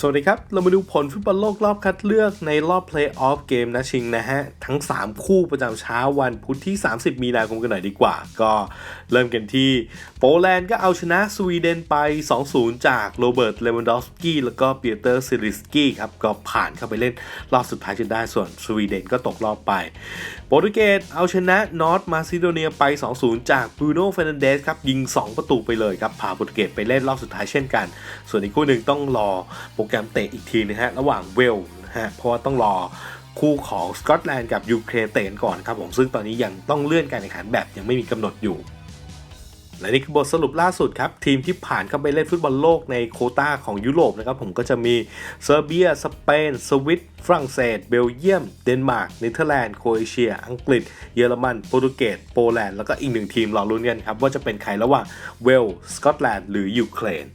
สวัสดีครับ เรามาดูผลฟุตบอลโลกรอบคัดเลือกในรอบเพลย์ออฟเกมนะชิงนะฮะ ทั้ง 3 คู่ประจำเช้าวันพุธที่ 30 มีนาคมกันหน่อยดีกว่า ก็เริ่มกันที่โปแลนด์ก็เอาชนะสวีเดนไป 2-0 จากโรเบิร์ตเลวันดอฟสกี้แล้วก็เปียเตอร์ซิลิสกี้ครับ ก็ผ่านเข้าไปเล่นรอบสุดท้ายจนได้ส่วนสวีเดนก็ตกรอบไปโปรตุเกสเอาชนะนอร์ทมาซิโดเนียไป 2-0 จากบรูโน่เฟรนันเดสครับยิง 2 ประตูไปเลยครับพาโปรตุเกสไปเล่นรอบสุดท้ายเช่นกัน ส่วนอีกคู่หนึ่งต้องรอโปรแกรมเตะอีกทีนะฮะระหว่างเวลนะฮะเพราะว่าต้องรอคู่ของสกอตแลนด์กับยูเครนเตะกันก่อนครับผมซึ่งตอนนี้ยังต้องเลื่อนการแข่งขันแบบยังไม่มีกำหนดอยู่ และนี่คือบทสรุปล่าสุดครับ ทีมที่ผ่านเข้าไปเล่นฟุตบอลโลกในโคต้าของยุโรปนะครับผมก็จะมีเซอร์เบีย สเปน สวิตฝรั่งเศส เบลเยียม เดนมาร์กเนเธอร์แลนด์โครเอเชีย อังกฤษ เยอรมัน โปรตุเกสโปแลนด์แล้วก็อีกหนึ่งทีมรอลุ้นกันครับว่าจะเป็นใครระหว่างเวลส์สกอตแลนด์หรือยูเครน